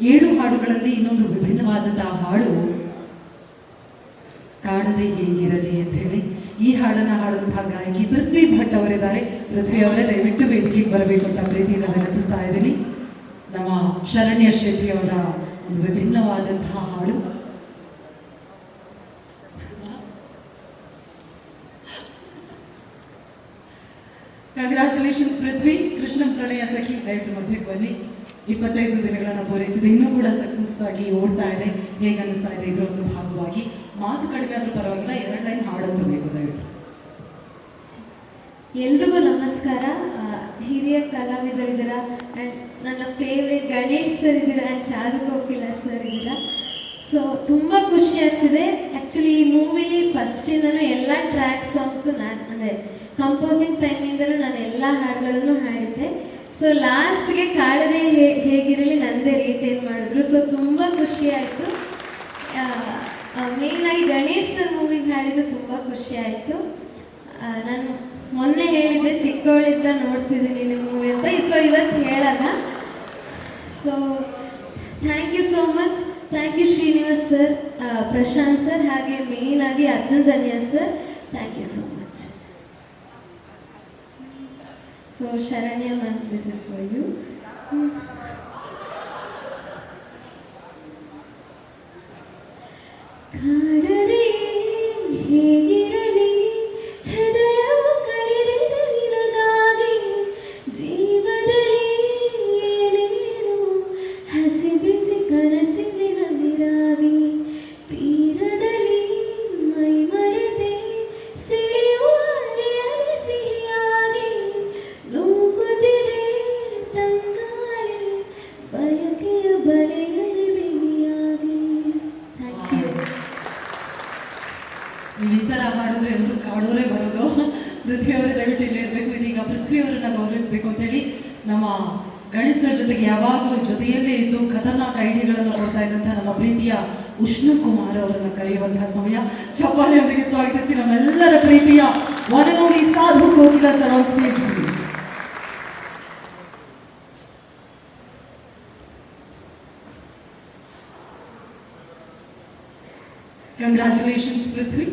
ಏಳು ಹಾಡುಗಳಲ್ಲಿ ಇನ್ನೊಂದು ವಿಭಿನ್ನವಾದಂತಹ ಹಾಡು, ಕಾಡದೆ ಹೇಗಿರಲಿ ಅಂತ ಹೇಳಿ ಈ ಹಾಡನ್ನ ಹಾಡುವಂತಹ ಗಾಯಕಿ ಪೃಥ್ವಿ ಭಟ್ ಅವರಿದ್ದಾರೆ. ಪೃಥ್ವಿ ಅವರೇ, ದಯವಿಟ್ಟು ವೇದಿಕೆಗೆ ಬರಬೇಕು ಅಂತ ಪ್ರೀತಿಯಿಂದ ವಿನಂತಿಸ್ತಾ ಇದ್ದೀನಿ. ನಮ್ಮ ಶರಣ್ಯ ಶೆಟ್ಟಿ ಅವರ ಒಂದು ವಿಭಿನ್ನವಾದಂತಹ ಹಾಡು. ಕಂಗ್ರ್ಯಾಚುಲೇಷನ್ಸ್ ಪೃಥ್ವಿ ಕೃಷ್ಣನ್ ಪ್ರಣಯ ಸಖಿ ದಯವಿಟ್ಟು ಮಧ್ಯಕ್ಕೆ ಬನ್ನಿ. ಇಪ್ಪತ್ತೈದು ದಿನಗಳನ್ನು ಪೂರೈಸಿದೆ. ಇನ್ನೂ ಕೂಡ ಸಕ್ಸಸ್ ಆಗಿ ಓಡ್ತಾ ಇದೆ. ಹೇಗೆ ಅನ್ನಿಸ್ತಾ ಇದೆ ಇದರ ಒಂದು ಭಾಗವಾಗಿ. ಮಾತು ಕಡಿಮೆ ಆದ್ರೂ ಪರವಾಗಿಲ್ಲ, ಎರಡು ಲೈನ್ ಹಾಡಂತೂ ಬೇಕು ದಯವಿಟ್ಟು. ಎಲ್ರಿಗೂ ನಮಸ್ಕಾರ. ಹಿರಿಯ ಕಲಾವಿದರಿದ್ದೀರಾ? ಆ್ಯಂಡ್ ನನ್ನ ಫೇವ್ರೆಟ್ ಗಣೇಶ್ ಸರ್ ಇದ್ದೀರಾ? ಆ್ಯಂಡ್ ಸಾಧು ಕೋಕಿಲ ಸರ್ ಇದ್ದೀರಾ? ಸೊ ತುಂಬ ಖುಷಿ ಆಗ್ತಿದೆ. ಆ್ಯಕ್ಚುಲಿ ಈ ಮೂವಿಲಿ ಫಸ್ಟಿಂದನೂ ಎಲ್ಲ ಟ್ರ್ಯಾಕ್ ಸಾಂಗ್ಸು ನಾನು, ಅಂದರೆ ಕಂಪೋಸಿಂಗ್ ಟೈಮಿಂದಲೂ ನಾನು ಎಲ್ಲ ಹಾಡುಗಳನ್ನು ಹಾಡಿದ್ದೆ. ಸೊ ಲಾಸ್ಟ್ಗೆ ಕಾಡದೆ ಹೇಗಿರಲಿ ನಂದೇ ರಿಟೈನ್ ಮಾಡಿದ್ರು. ಸೊ ತುಂಬ ಖುಷಿ ಆಯಿತು. ಮೇಯ್ನಾಗಿ ಗಣೇಶ್ ಸರ್ ಮೂವಿಗೆ ಹಾಡಿದ್ದು ತುಂಬ ಖುಷಿ ಆಯಿತು. ನಾನು ಮೊನ್ನೆ ಹೇಳಿದ್ದೆ, ಚಿಕ್ಕವಳಿದ್ದ ನೋಡ್ತಿದ್ದೀನಿ ನಿಮ್ಮ ಮೂವಿ ಅಂತ. ಸೊ ಇವತ್ತು ಹೇಳಲ್ಲ. So thank you so much thank you Srinivas sir Prashanth sir ಹಾಗೆ ಮೇನ್ ಆಗಿ Arjun Janya sir thank you so much So Sharanya ma'am, this is for you. Hmm. So, hey, Prithvi ಅವರೇ ದಯವಿಟ್ಟು ಇಲ್ಲೇ ಇರಬೇಕು. ಇದೀಗ ಪೃಥ್ವಿಯವರನ್ನ ಗೌರವಿಸಬೇಕು ಅಂತ ಹೇಳಿ ನಮ್ಮ ಗಣೇಶರ ಜೊತೆಗೆ ಯಾವಾಗಲೂ ಜೊತೆಯಲ್ಲೇ ಇದ್ದು ಖತರ್ನಾಕ್ ಐಡಿಯಾಗಳನ್ನು ಕೊಡ್ತಾ ಇದ್ದಂತಹ ನಮ್ಮ ಪ್ರೀತಿಯ ಉಷ್ಣು ಕುಮಾರ್ ಅವರನ್ನ ಕರೆಯುವಂತಹ ಸಮಯ. ಚಪ್ಪಾಳೆಯೊಂದಿಗೆ ಸ್ವಾಗತಿಸಿ ನಮ್ಮೆಲ್ಲರ ಪ್ರೀತಿಯ ಒಡನೋಡಿ ನೋಡಿ Sadhu Kokila sir on congratulations Prithvi